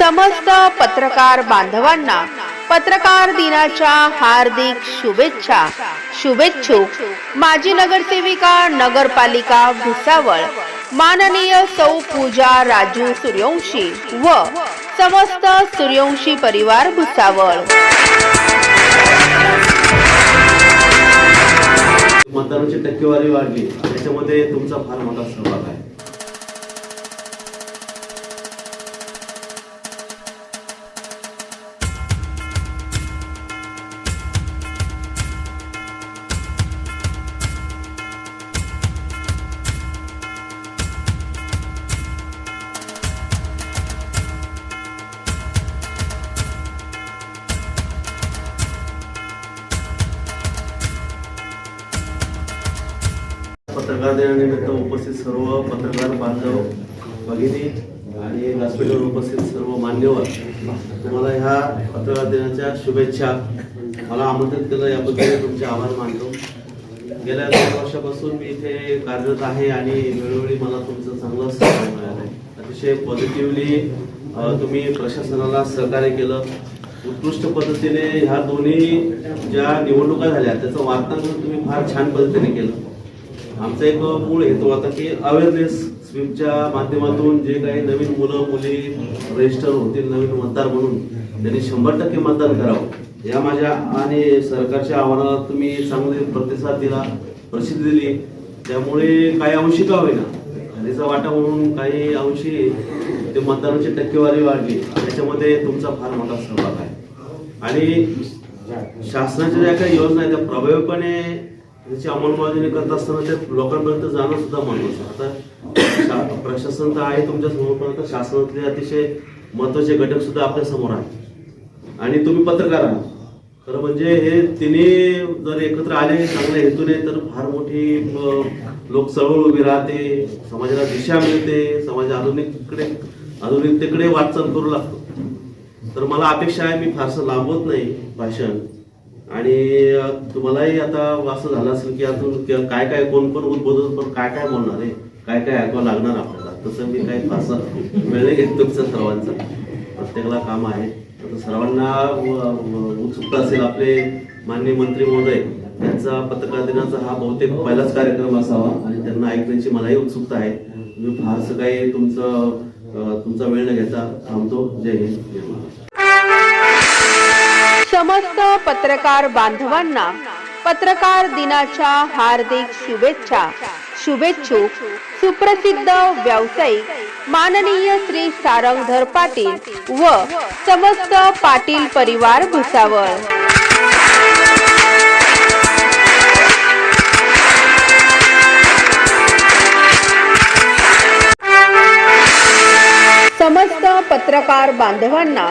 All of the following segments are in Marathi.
समस्त पत्रकार बांधवांना पत्रकार दिनाच्या हार्दिक शुभेच्छा. शुभेच्छुक माजी नगरसेविका नगरपालिका भुसावळ माननीय सौ पूजा राजू सूर्यवंशी व समस्त सूर्यवंशी परिवार भुसावळ. मतदानाची टक्केवारी वाढली. त्याच्यामध्ये तुमचा फार मोठा सहभाग आहे. पत्रकार दिनानिमित्त उपस्थित सर्व पत्रकार बांधव भगिनी आणि व्यासपीठावर उपस्थित सर्व मान्यवर तुम्हाला ह्या पत्रकार दिनाच्या शुभेच्छा. मला आमंत्रित केलं याबद्दल तुमचे आभार मानतो. गेल्या दोन वर्षापासून मी इथे कार्यरत आहे आणि वेळोवेळी मला तुमचं चांगलं सहकार्य मिळालं आहे अतिशय पॉझिटिव्हली तुम्ही प्रशासनाला सहकार्य केलं. उत्कृष्ट पद्धतीने ह्या दोन्ही ज्या निवडणुका झाल्या त्याचं वार्तांकन तुम्ही फार छान पद्धतीने केलं. आमचा एक मूळ हेतू होता की अवेअरनेस स्वीपच्या माध्यमातून जे काही नवीन मुलं मुली रजिस्टर होतील नवीन मतदार म्हणून त्यांनी शंभर टक्के मतदान करावं. या माझ्या आणि सरकारच्या आव्हानाला तुम्ही चांगले प्रतिसाद दिला प्रसिद्धी दिली. त्यामुळे काही अंशी का होईना. खालीचा वाटा म्हणून काही अंशी ते मतदानाची टक्केवारी वाढली. त्याच्यामध्ये तुमचा फार मोठा सहभाग आहे. आणि शासनाच्या ज्या काही योजना आहेत त्या प्रभावीपणे त्याची अंमलबजावणी करत असताना ते लोकांपर्यंत जाणं सुद्धा महत्वाचं आता शा- प्रशासन तर आहे तुमच्यासमोर पण आता शासनातले अतिशय महत्त्वाचे घटक सुद्धा आपल्यासमोर आहेत. आणि तुम्ही पत्रकार आहात. खरं म्हणजे हे तिन्ही जर एकत्र आले चांगल्या हेतूने तर फार मोठी लोक चळवळ उभी राहते समाजाला दिशा मिळते समाज आधुनिककडे आधुनिकतेकडे वाटचाल करू लागतो. तर मला अपेक्षा आहे मी फारसं लांबवत नाही भाषण. आणि तुम्हालाही आता असं झालं असेल की अजून काय काय कोण कोण उद्बोधन पण काय काय बोलणार आहे? काय काय ऐकावं लागणार आपल्याला? तसं मी काही फारसा वेळ नाही घेत तुमचं सर्वांचं. प्रत्येकाला काम आहे. आता सर्वांना उत्सुकता असेल आपले माननीय मंत्री महोदय यांचा पत्रकार दिनाचा हा बहुतेक पहिलाच कार्यक्रम असावा आणि त्यांना ऐकण्याची मलाही उत्सुकता आहे. मी फारसं काही तुमचं तुमचा वेळ न घेता थांबतो. जय हिंद. जय महाराष्ट्र. समस्त पत्रकार बांधवांना पत्रकार दिनाच्या हार्दिक शुभेच्छा. शुभेच्छुक सुप्रसिद्ध व्यावसायिक माननीय श्री सारंगधर पाटील व समस्त पाटील परिवार भुसावळ. समस्त पत्रकार बांधवांना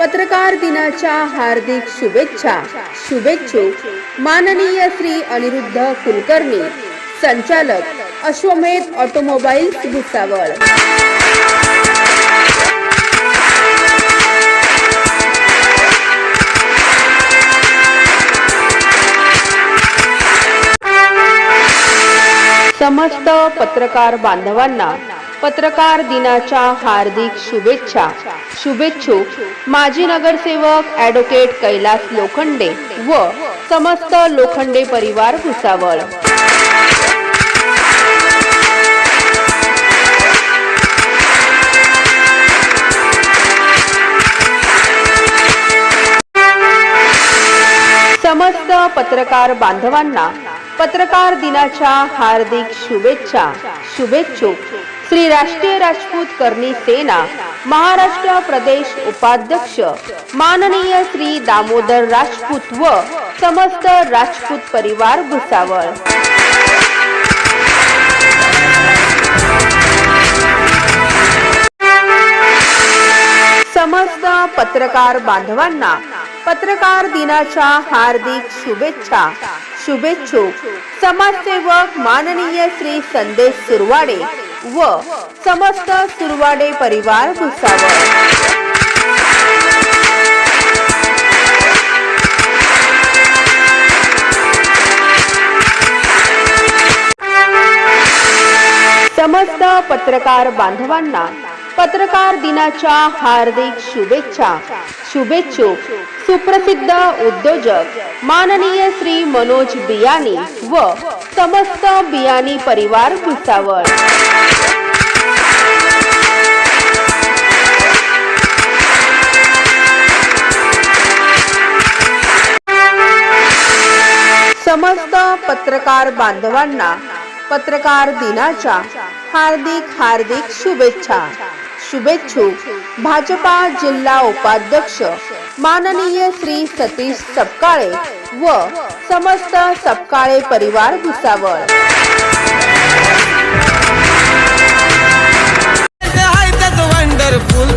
पत्रकार दिनाच्या हार्दिक शुभेच्छा. शुभेच्छुक माननीय श्री अनिरुद्ध कुलकर्णी. संचालक अश्वमेध ऑटोमोबाईल्स भुसावळ. समस्त पत्रकार बांधवांना पत्रकार दिनाच्या हार्दिक शुभेच्छा. शुभेच्छुक माजी नगरसेवक ॲडव्होकेट कैलास लोखंडे व समस्त लोखंडे परिवार भुसावळ. समस्त पत्रकार बांधवांना पत्रकार दिनाच्या हार्दिक शुभेच्छा. शुभेच्छुक श्री राष्ट्रीय राजपूत करणी सेना महाराष्ट्र प्रदेश उपाध्यक्ष माननीय श्री दामोदर राजपूत व समस्त राजपूत परिवार भुसावळ. समस्त पत्रकार बांधवांना पत्रकार दिनाच्या हार्दिक शुभेच्छा. शुभेच्छुक. समाजसेवक माननीय श्री संदेश सुरवाडे व समस्त सुरवाडे परिवार भुसावळ. समस्त पत्रकार बांधवांना पत्रकार दिनाच्या हार्दिक शुभेच्छा. शुभेच्छुक सुप्रसिद्ध उद्योजक माननीय श्री मनोज बियानी व समस्त बियानी परिवार भुसावळ. समस्त पत्रकार बांधवांना पत्रकार दिनाच्या हार्दिक हार्दिक शुभेच्छा. शुभेच्छुक भाजपा जिल्हा उपाध्यक्ष माननीय श्री सतीश सपकाळे व समस्त सपकाळे परिवार Bhusawal. Wonderful